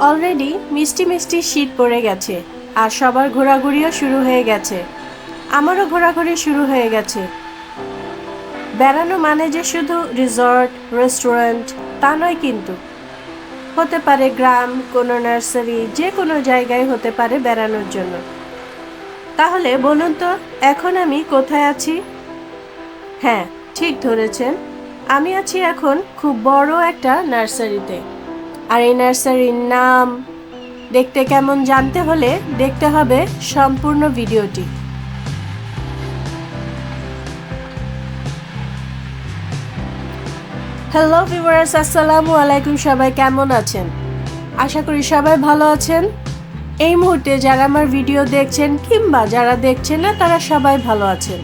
Already মিষ্টি মিষ্টি শীত পড়ে গেছে আর সবার ঘোরাঘুরিও শুরু হয়ে গেছে। আমারও ঘোরাঘুরি শুরু হয়ে গেছে। বেড়ানো মানে যে শুধু রিসর্ট রেস্টুরেন্ট তা নয় কিন্তু। হতে পারে গ্রাম, কোনো নার্সারি, যে কোনো জায়গায় হতে পারে বেড়ানোর জন্য। তাহলে বলুন তো, এখন আমি কোথায় আছি? হ্যাঁ ঠিক ধরেছেন। আমি আছি এখন খুব বড় একটা নার্সারিতে। আর এই নার্সারির নাম। দেখতে কেমন জানতে হলে দেখতে হবে সম্পূর্ণ ভিডিওটি। হ্যালো ভিউয়ার্স আসসালামু আলাইকুম, সবাই কেমন আছেন? আশা করি সবাই ভালো আছেন। এই মুহূর্তে যারা আমার ভিডিও দেখছেন কিংবা যারা দেখছেন না, তারা সবাই ভালো আছেন।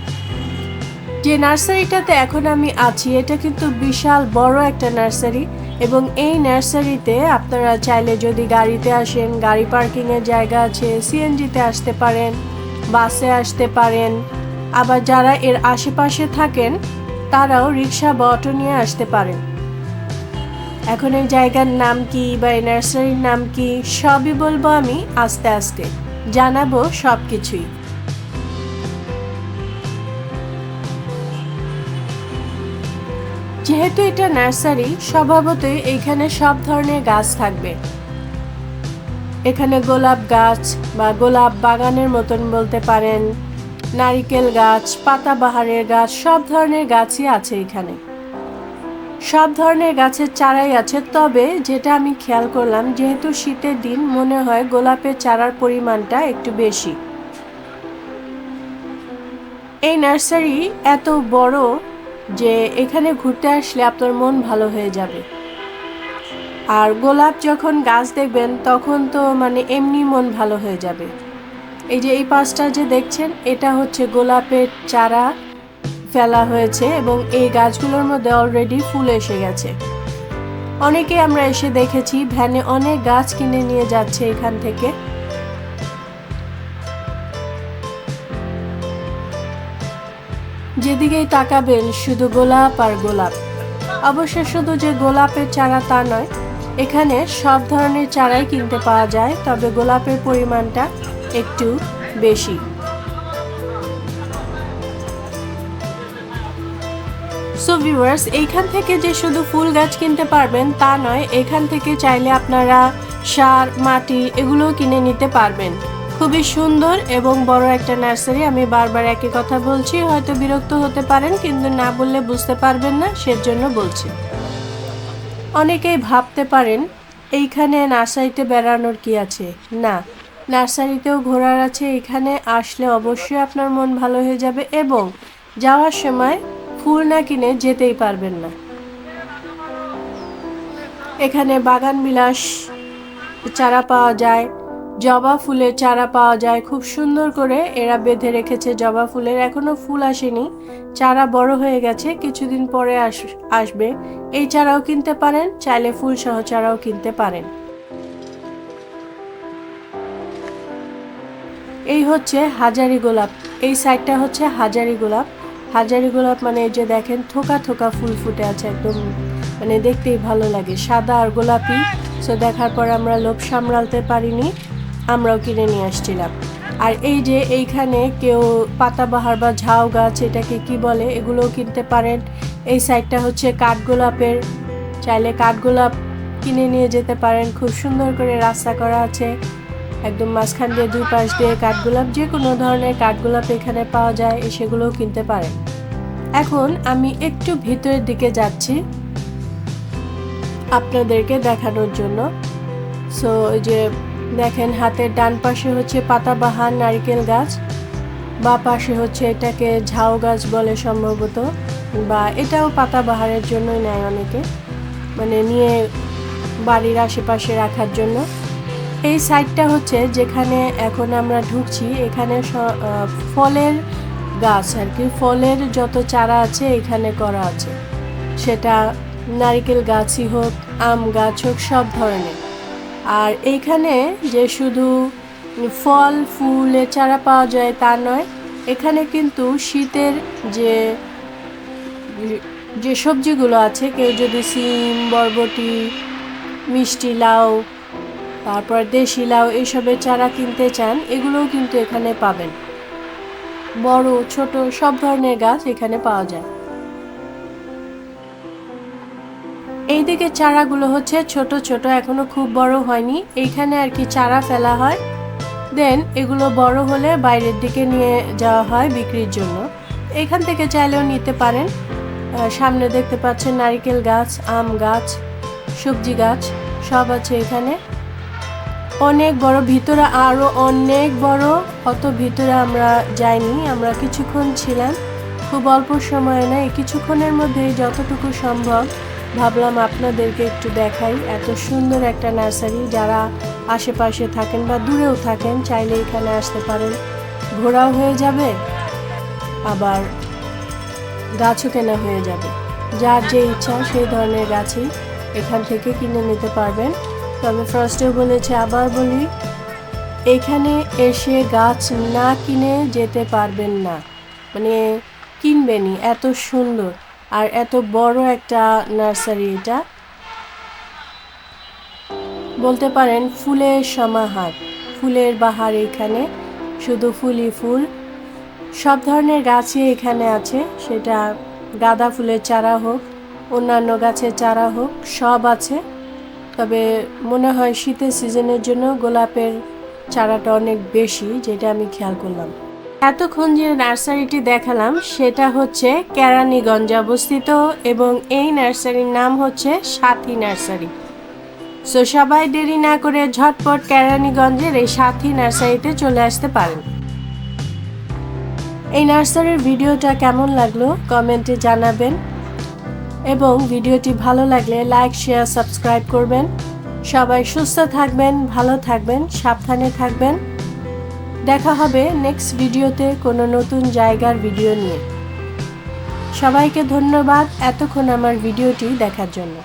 যে নার্সারিটাতে এখন আমি আছি, এটা কিন্তু বিশাল বড় একটা নার্সারি এবং এই নার্সারিতে আপনারা চাইলে যদি গাড়িতে আসেন, গাড়ি পার্কিংয়ের জায়গা আছে সিএনজিতে আসতে পারেন, বাসে আসতে পারেন। আবার যারা এর আশেপাশে থাকেন, তারাও রিক্সা বা অটো নিয়ে আসতে পারেন। এখন এই জায়গার নাম কি বা এই নার্সারির নাম কি, সবই বলব আমি আস্তে আস্তে। জানাব সব কিছুই যেহেতু এটা নার্সারি, স্বভাবতই এইখানে সব ধরনের গাছ থাকবে। এখানে গোলাপ গাছ বা গোলাপ বাগানের মতন বলতে পারেন, নারিকেল গাছ পাতাবাহারের গাছ, সব ধরনের গাছই আছে এখানে। সব ধরনের গাছের চারাই আছে, তবে যেটা আমি খেয়াল করলাম, যেহেতু শীতের দিন, মনে হয় গোলাপের চারার পরিমাণটা একটু বেশি। এই নার্সারি এত বড় যে এখানে ঘুরতে আসলে আপনার মন ভালো হয়ে যাবে। আর গোলাপ যখন গাছ দেখবেন, তখন তো মানে এমনি মন ভালো হয়ে যাবে। এই যে এই পাশটা যে দেখছেন, এটা হচ্ছে গোলাপের চারা ফেলা হয়েছে এবং এই গাছগুলোর মধ্যে অলরেডি ফুল এসে গেছে। অনেকে আমরা এসে দেখেছি, ভ্যানে অনেক গাছ কিনে নিয়ে যাচ্ছে এখান থেকে। যেদিকেই তাকাবেন, শুধু গোলাপ আর গোলাপ। অবশ্য শুধু যে গোলাপের চারা তা নয়, এখানে সব ধরনের চারাই কিনতে পাওয়া যায়, তবে গোলাপের পরিমাণটা একটু বেশি। সো ভিউয়ার্স এইখান থেকে যে শুধু ফুল গাছ কিনতে পারবেন তা নয়, এখান থেকে চাইলে আপনারা সার, মাটি এগুলোও কিনে নিতে পারবেন। খুবই সুন্দর এবং বড় একটা নার্সারি। আমি বারবার একই কথা বলছি, হয়তো বিরক্ত হতে পারেন, কিন্তু না বললে বুঝতে পারবেন না, সেজন্য বলছি। অনেকেই ভাবতে পারেন, এইখানে নার্সারিতে বেড়ানোর কি আছে? না, নার্সারিতেও ঘোরার আছে, এখানে আসলে অবশ্যই আপনার মন ভালো হয়ে যাবে এবং যাওয়ার সময় ফুল না কিনে যেতেই পারবেন না। এখানে বাগান বিলাস, চারা পাওয়া যায় জবা ফুলের চারা পাওয়া যায়। খুব সুন্দর করে এরা বেঁধে রেখেছে জবা ফুলের। এখনও ফুল আসেনি। চারা বড় হয়ে গেছে, কিছুদিন পরে আস আসবে। এই চারাও কিনতে পারেন, চাইলে ফুল সহ চারাও কিনতে পারেন। এই হচ্ছে হাজারি গোলাপ। এই সাইডটা হচ্ছে হাজারি গোলাপ। হাজারি গোলাপ মানে এই যে দেখেন, থোকা থোকা ফুল ফুটে আছে একদম মানে দেখতেই ভালো লাগে। সাদা আর গোলাপি। সো দেখার পর আমরা লোভ সামলাতে পারিনি। আমরাও কিনে নিয়ে আসছিলাম। আর এই যে এইখানে কেউ পাতাবাহার বা ঝাউ গাছ, এটাকে কি বলে? এগুলোও কিনতে পারেন। এই সাইডটা হচ্ছে কাঠগোলাপের। চাইলে কাঠগোলাপ কিনে নিয়ে যেতে পারেন। খুব সুন্দর করে রাস্তা করা আছে। একদম মাঝখান দিয়ে দুই পাশ দিয়ে কাঠগোলাপ যে কোনো ধরনের কাঠগোলাপ এখানে পাওয়া যায় সেগুলোও কিনতে পারেন। এখন আমি একটু ভিতরের দিকে যাচ্ছি আপনাদেরকে দেখানোর জন্য। সো ওই যে দেখেন, হাতের ডান পাশে হচ্ছে পাতাবাহার নারকেল গাছ, বা পাশে হচ্ছে এটাকে ঝাউ গাছ বলে সম্ভবত, বা এটাও পাতাবাহারের জন্যই নেয় অনেকে মানে নিয়ে বাড়ির আশেপাশে রাখার জন্য। এই সাইডটা হচ্ছে যেখানে এখন আমরা ঢুকছি, এখানে ফলের গাছ আর কি, ফলের যত চারা আছে এখানে করা আছে। সেটা নারিকেল গাছই হোক, আম গাছ হোক, সব ধরনের। আর এইখানে যে শুধু ফল ফুলের চারা পাওয়া যায় তা নয়, এখানে কিন্তু শীতের যে যে সবজিগুলো আছে, কেউ যদি সিম, বরবটি, মিষ্টি লাউ, তারপর দেশি লাউ এইসবের চারা কিনতে চান, এগুলোও কিন্তু এখানে পাবেন। বড়, ছোট, সব ধরনের গাছ এখানে পাওয়া যায়। এইদিকে চারাগুলো হচ্ছে ছোট ছোট, এখনও খুব বড় হয়নি। এইখানে আর কি চারা ফেলা হয়। দেন এগুলো বড় হলে বাইরের দিকে নিয়ে যাওয়া হয় বিক্রির জন্য। এখান থেকে চাইলেও নিতে পারেন। সামনে দেখতে পাচ্ছেন নারিকেল গাছ, আম গাছ, সবজি গাছ, সব আছে এখানে। অনেক বড়, ভিতরে আরও অনেক বড়, অত ভিতরে আমরা যাইনি, আমরা কিছুক্ষণ ছিলাম। খুব অল্প সময় না এই কিছুক্ষণের মধ্যে যতটুকু সম্ভব ভাবলাম আপনাদেরকে একটু দেখাই এত সুন্দর একটা নার্সারি। যারা আশেপাশে থাকেন বা দূরেও থাকেন, চাইলে এখানে আসতে পারেন। ঘোরাও হয়ে যাবে, আবার গাছও কেনা হয়ে যাবে। যার যে ইচ্ছা সেই ধরনের গাছই এখান থেকে কিনে নিতে পারবেন। তবে ফার্স্টেও বলেছে, আবার বলি, এখানে এসে গাছ না কিনে যেতে পারবেন না। মানে কিনবেনই, এত সুন্দর। আর এত বড় একটা নার্সারি এটা। বলতে পারেন ফুলের সমাহার, ফুলের বাহার এখানে, শুধু ফুলই ফুল। সব ধরনের গাছই এখানে আছে, সেটা গাঁদা ফুলের চারা হোক, অন্যান্য গাছের চারা হোক, সব আছে। তবে মনে হয় শীতের সিজনের জন্য গোলাপের চারাটা অনেক বেশি, যেটা আমি খেয়াল করলাম। এতক্ষণ যে নার্সারিটি দেখালাম, সেটা হচ্ছে কেরানীগঞ্জে অবস্থিত এবং এই নার্সারির নাম হচ্ছে সাথী নার্সারি। সো সবাই দেরি না করে ঝটপট কেরানীগঞ্জের এই সাথী নার্সারিতে চলে আসতে পারেন। এই নার্সারির ভিডিওটা কেমন লাগল কমেন্টে জানাবেন এবং ভিডিওটি ভালো লাগলে লাইক, শেয়ার, সাবস্ক্রাইব করবেন। সবাই সুস্থ থাকবেন, ভালো থাকবেন, সাবধানে থাকবেন। দেখা হবে নেক্সট ভিডিওতে কোনো নতুন জায়গার ভিডিও নিয়ে। সবাইকে ধন্যবাদ এতক্ষণ আমার ভিডিওটি দেখার জন্য।